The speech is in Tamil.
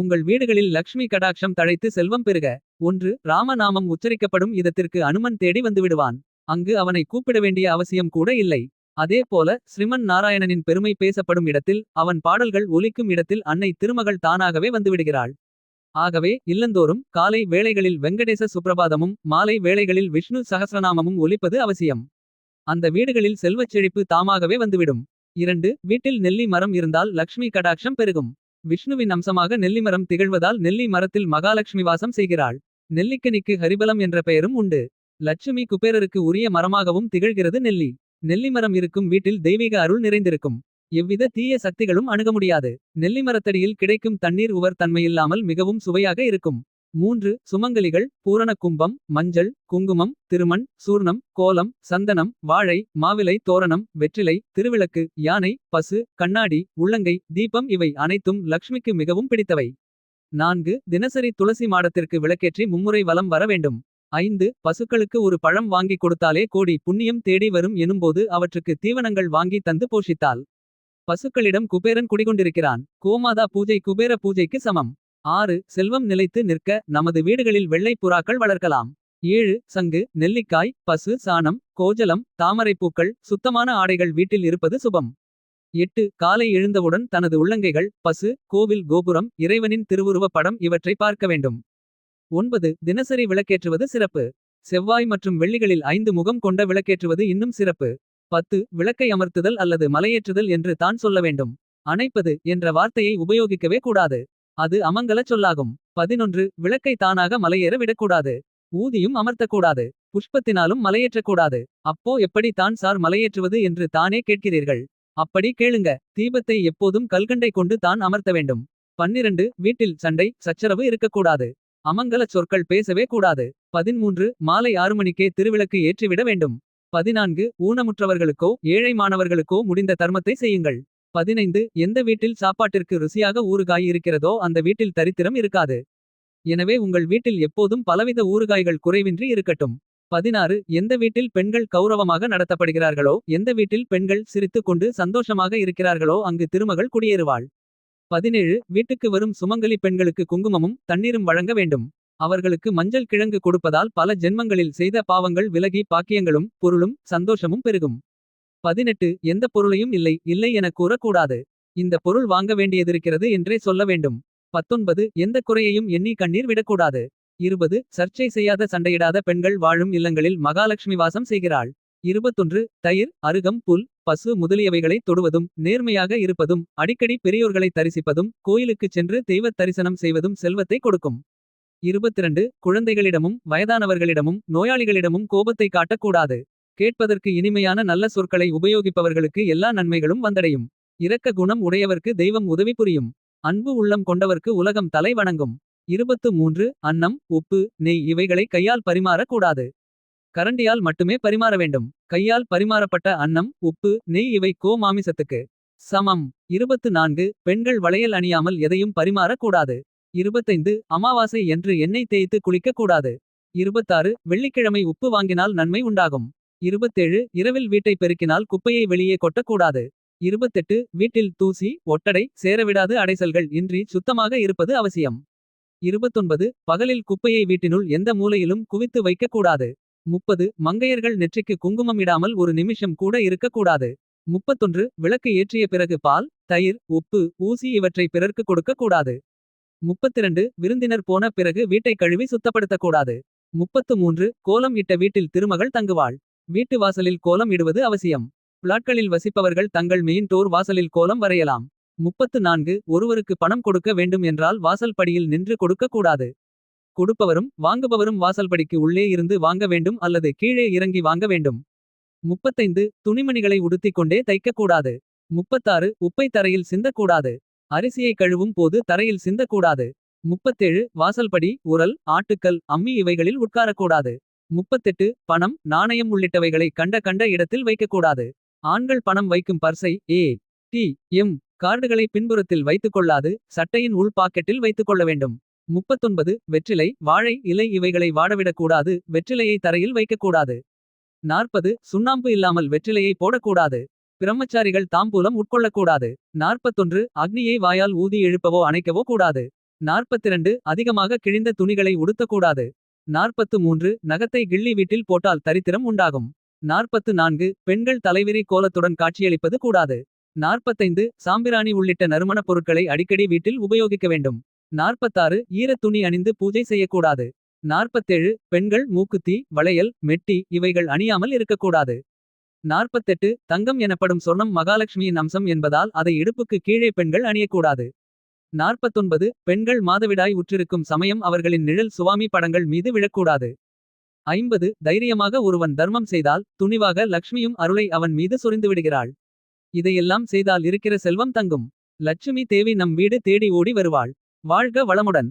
உங்கள் வீடுகளில் லக்ஷ்மி கடாட்சம் தழைத்து செல்வம் பெருக. ஒன்று ராமநாமம் உச்சரிக்கப்படும் இதத்திற்கு அனுமன் தேடி வந்துவிடுவான். அங்கு அவனை கூப்பிட வேண்டிய அவசியம் கூட இல்லை. அதே போல ஸ்ரீமன் நாராயணனின் பெருமை பேசப்படும் இடத்தில். அவன் பாடல்கள் ஒலிக்கும் இடத்தில் அன்னை திருமகள் தானாகவே வந்துவிடுகிறாள். ஆகவே இல்லந்தோறும் காலை வேளைகளில் வெங்கடேச சுப்பிரபாதமும் மாலை வேளைகளில் விஷ்ணு சகசிரநாமமும் ஒலிப்பது அவசியம். அந்த வீடுகளில் செல்வச் செழிப்பு தாமாகவே வந்துவிடும். இரண்டு வீட்டில் நெல்லி மரம் இருந்தால் லக்ஷ்மி கடாட்சம் பெருகும். விஷ்ணுவின் அம்சமாக நெல்லிமரம் திகழ்வதால் நெல்லி மரத்தில் மகாலட்சுமி வாசம் செய்கிறாள். நெல்லிக்கனிக்கு ஹரிபலம் என்ற பெயரும் உண்டு. லட்சுமி குபேரருக்கு உரிய மரமாகவும் திகழ்கிறது நெல்லி. நெல்லிமரம் இருக்கும் வீட்டில் தெய்வீக அருள் நிறைந்திருக்கும். எவ்வித தீய சக்திகளும் அணுக முடியாது. நெல்லிமரத்தடியில் கிடைக்கும் தண்ணீர் உவர் தன்மையில்லாமல் மிகவும் சுவையாக இருக்கும். மூன்று சுமங்கலிகள் பூரண கும்பம் மஞ்சள் குங்குமம் திருமண் சூர்ணம் கோலம் சந்தனம் வாழை மாவிலை தோரணம் வெற்றிலை திருவிளக்கு யானை பசு கண்ணாடி உள்ளங்கை தீபம் இவை அனைத்தும் லக்ஷ்மிக்கு மிகவும் பிடித்தவை. நான்கு தினசரி துளசி மாடத்திற்கு விளக்கேற்றி மும்முறை வலம் வர வேண்டும். ஐந்து பசுக்களுக்கு ஒரு பழம் வாங்கிக் கொடுத்தாலே கோடி புண்ணியம் தேடி வரும் எனும்போது அவற்றுக்கு தீவனங்கள் வாங்கி தந்து போஷித்தால். பசுக்களிடம் குபேரன் குடிகொண்டிருக்கிறான் கோமாதா பூஜை குபேர பூஜைக்கு சமம். ஆறு செல்வம் நிலைத்து நிற்க நமது வீடுகளில் வெள்ளை புறாக்கள் வளர்க்கலாம். ஏழு சங்கு நெல்லிக்காய் பசு சாணம் கோஜலம் தாமரைப்பூக்கள் சுத்தமான ஆடைகள் வீட்டில் இருப்பது சுபம். எட்டு காலை எழுந்தவுடன் தனது உள்ளங்கைகள் பசு கோவில் கோபுரம் இறைவனின் திருவுருவ படம் இவற்றை பார்க்க வேண்டும். ஒன்பது தினசரி விளக்கேற்றுவது சிறப்பு. செவ்வாய் மற்றும் வெள்ளிகளில் ஐந்து முகம் கொண்ட விளக்கேற்றுவது இன்னும் சிறப்பு. பத்து விளக்கை அமர்த்துதல் அல்லது மலையேற்றுதல் என்று தான் சொல்ல வேண்டும். அணைப்பது என்ற வார்த்தையை உபயோகிக்கவே கூடாது. அது அமங்கலச் சொல்லாகும். பதினொன்று விளக்கை தானாக மலையேற விடக்கூடாது. ஊதியும் அமர்த்தக்கூடாது. புஷ்பத்தினாலும் மலையேற்றக்கூடாது. அப்போ எப்படி தான் சார் மலையேற்றுவது என்று தானே கேட்கிறீர்கள். அப்படி கேளுங்க தீபத்தை எப்போதும் கல்கண்டை கொண்டு தான் அமர்த்த வேண்டும். பன்னிரண்டு வீட்டில் சண்டை சச்சரவு இருக்கக்கூடாது. அமங்கலச் சொற்கள் பேசவே கூடாது. பதின்மூன்று மாலை ஆறு மணிக்கே திருவிளக்கு ஏற்றிவிட வேண்டும். பதினான்கு ஊனமுற்றவர்களுக்கோ ஏழை மாணவர்களுக்கோ முடிந்த தர்மத்தை செய்யுங்கள். பதினைந்து எந்த வீட்டில் சாப்பாட்டிற்கு ருசியாக ஊறுகாய் இருக்கிறதோ அந்த வீட்டில் தரித்திரம் இருக்காது. எனவே உங்கள் வீட்டில் எப்போதும் பலவித ஊறுகாய்கள் குறைவின்றி இருக்கட்டும். பதினாறு எந்த வீட்டில் பெண்கள் கௌரவமாக நடத்தப்படுகிறார்களோ. எந்த வீட்டில் பெண்கள் சிரித்துக் கொண்டு சந்தோஷமாக இருக்கிறார்களோ அங்கு திருமகள் குடியேறுவாள். பதினேழு வீட்டுக்கு வரும் சுமங்கலி பெண்களுக்கு குங்குமமும் தண்ணீரும் வழங்க வேண்டும். அவர்களுக்கு மஞ்சள் கிழங்கு கொடுப்பதால் பல ஜென்மங்களில் செய்த பாவங்கள் விலகி பாக்கியங்களும் பொருளும் சந்தோஷமும் பெருகும். பதினெட்டு எந்த பொருளையும் இல்லை இல்லை என கூறக்கூடாது. இந்த பொருள் வாங்க வேண்டியதிருக்கிறது என்றே சொல்ல வேண்டும். பத்தொன்பது எந்த குறையையும் எண்ணி கண்ணீர் விடக்கூடாது. இருபது சர்ச்சை செய்யாத சண்டையிடாத பெண்கள் வாழும் இல்லங்களில் மகாலட்சுமி வாசம் செய்கிறாள். இருபத்தொன்று தயிர் அருகம் புல் பசு முதலியவைகளை தொடுவதும் நேர்மையாக இருப்பதும். அடிக்கடி பெரியோர்களை தரிசிப்பதும் கோயிலுக்குச் சென்று தெய்வத் தரிசனம் செய்வதும் செல்வத்தை கொடுக்கும். இருபத்திரண்டு குழந்தைகளிடமும் வயதானவர்களிடமும் நோயாளிகளிடமும் கோபத்தை காட்டக்கூடாது. கேட்பதற்கு இனிமையான நல்ல சொற்களை உபயோகிப்பவர்களுக்கு எல்லா நன்மைகளும் வந்தடையும். இரக்க குணம் உடையவர்க்கு தெய்வம் உதவி புரியும். அன்பு உள்ளம் கொண்டவர்க்கு உலகம் தலை வணங்கும். இருபத்து மூன்று அன்னம் உப்பு நெய் இவைகளை கையால் பரிமாறக் கூடாது. கரண்டியால் மட்டுமே பரிமாற வேண்டும். கையால் பரிமாறப்பட்ட அன்னம் உப்பு நெய் இவை கோ மாமிசத்துக்கு சமம். இருபத்து நான்கு பெண்கள் வளையல் அணியாமல் எதையும் பரிமாறக் கூடாது. இருபத்தைந்து அமாவாசை என்று எண்ணெய் தேய்த்து குளிக்கக் கூடாது. இருபத்தாறு வெள்ளிக்கிழமை உப்பு வாங்கினால் நன்மை உண்டாகும். இருபத்தேழு இரவில் வீட்டை பெருக்கினால் குப்பையை வெளியே கொட்டக்கூடாது. இருபத்தெட்டு வீட்டில் தூசி ஒட்டடை சேரவிடாது அடைசல்கள் இன்றி சுத்தமாக இருப்பது அவசியம். இருபத்தொன்பது பகலில் குப்பையை வீட்டினுள் எந்த மூலையிலும் குவித்து வைக்கக்கூடாது முப்பது மங்கையர்கள் நெற்றிக்கு குங்குமம் இடாமல் ஒரு நிமிஷம் கூட இருக்கக்கூடாது. முப்பத்தொன்று விளக்கு ஏற்றிய பிறகு பால் தயிர் உப்பு ஊசி இவற்றை பிறர்க்கு கொடுக்கக்கூடாது முப்பத்திரண்டு விருந்தினர் போன பிறகு வீட்டை கழுவி சுத்தப்படுத்தக்கூடாது. முப்பத்து மூன்று கோலம் இட்ட வீட்டில் திருமகள் தங்குவாள். வீட்டு வாசலில் கோலம் இடுவது அவசியம். பிளாட்களில் வசிப்பவர்கள் தங்கள் மெயின் டோர் வாசலில் கோலம் வரையலாம். முப்பத்து நான்கு ஒருவருக்கு பணம் கொடுக்க வேண்டும் என்றால் வாசல் படியில் நின்று கொடுக்கக்கூடாது கொடுப்பவரும் வாங்குபவரும் வாசல்படிக்கு உள்ளே இருந்து வாங்க வேண்டும் அல்லது கீழே இறங்கி வாங்க வேண்டும். முப்பத்தைந்து துணிமணிகளை உடுத்திக் கொண்டே தைக்கக்கூடாது முப்பத்தாறு உப்பை தரையில் சிந்தக்கூடாது. அரிசியை கழுவும் போது தரையில் சிந்தக்கூடாது. முப்பத்தேழு வாசல்படி உரல் ஆட்டுக்கல் அம்மி இவைகளில் உட்காரக்கூடாது. முப்பத்தெட்டு பணம் நாணயம் உள்ளிட்டவைகளை கண்ட கண்ட இடத்தில் வைக்கக்கூடாது. ஆண்கள் பணம் வைக்கும் பர்சை ஏ டி எம் கார்டுகளை பின்புறத்தில் வைத்துக்கொள்ளாது சட்டையின் உள் பாக்கெட்டில் வைத்துக்கொள்ள வேண்டும். முப்பத்தொன்பது வெற்றிலை வாழை இலை இவைகளை வாடவிடக்கூடாது வெற்றிலையை தரையில் வைக்கக்கூடாது. நாற்பது சுண்ணாம்பு இல்லாமல் வெற்றிலையை போடக்கூடாது. பிரம்மச்சாரிகள் தாம்பூலம் உட்கொள்ளக்கூடாது. நாற்பத்தொன்று அக்னியை வாயால் ஊதி எழுப்பவோ அணைக்கவோ கூடாது. 42 அதிகமாக கிழிந்த துணிகளை உடுத்தக்கூடாது. 43 நகத்தை கிள்ளி வீட்டில் போட்டால் தரித்திரம் உண்டாகும். 44 பெண்கள் தலைவிரி கோலத்துடன் காட்சியளிப்பது கூடாது. 45 சாம்பிராணி உள்ளிட்ட நறுமணப் பொருட்களை அடிக்கடி வீட்டில் உபயோகிக்க வேண்டும். 46 ஈரத் துணி அணிந்து பூஜை செய்யக்கூடாது. 47 பெண்கள் மூக்குத்தி வளையல் மெட்டி இவைகள் அணியாமல் இருக்கக்கூடாது. 48 தங்கம் எனப்படும் சொர்ணம் மகாலட்சுமியின் அம்சம் என்பதால் அதை இடுப்புக்கு கீழே பெண்கள் அணியக்கூடாது. 49 பெண்கள் மாதவிடாய் உற்றிருக்கும் சமயம் அவர்களின் நிழல் சுவாமி படங்கள் மீது விழக்கூடாது. 50 தைரியமாக ஒருவன் தர்மம் செய்தால் துணிவாக லக்ஷ்மியும் அருளை அவன் மீது சொரிந்துவிடுகிறாள். இதையெல்லாம் செய்தால் இருக்கிற செல்வம் தங்கும். லட்சுமி தேவி நம் வீடு தேடி ஓடி வருவாள். வாழ்க வளமுடன்.